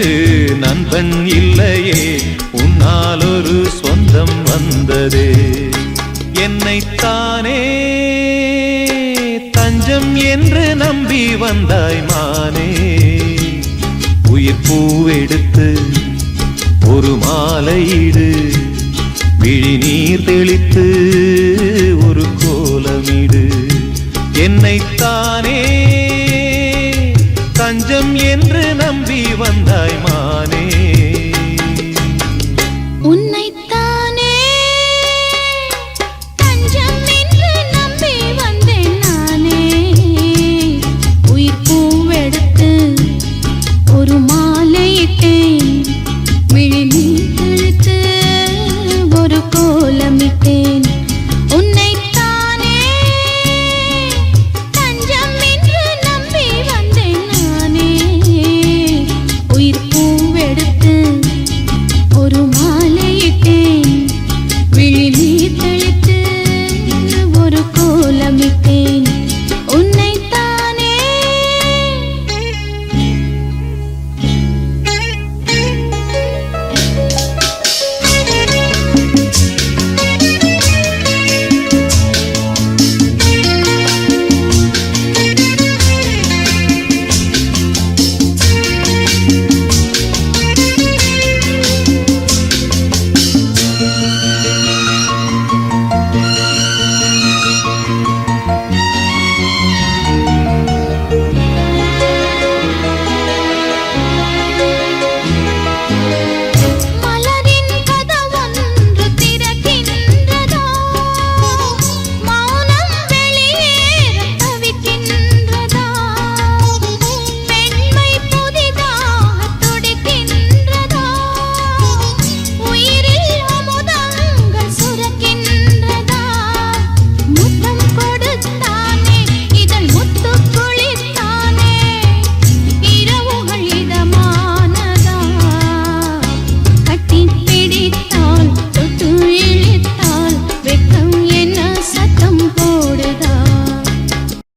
எனக்கு நண்பன் இல்லையே. உன்னால் ஒரு சொந்தம் வந்ததே. என்னைத்தானே தஞ்சம் என்று நம்பி வந்தாய் மானே. உயிர் பூவெடுத்து ஒரு மாலையிடு விழி நீர் தெளித்து மாலையிட்டேன் விழி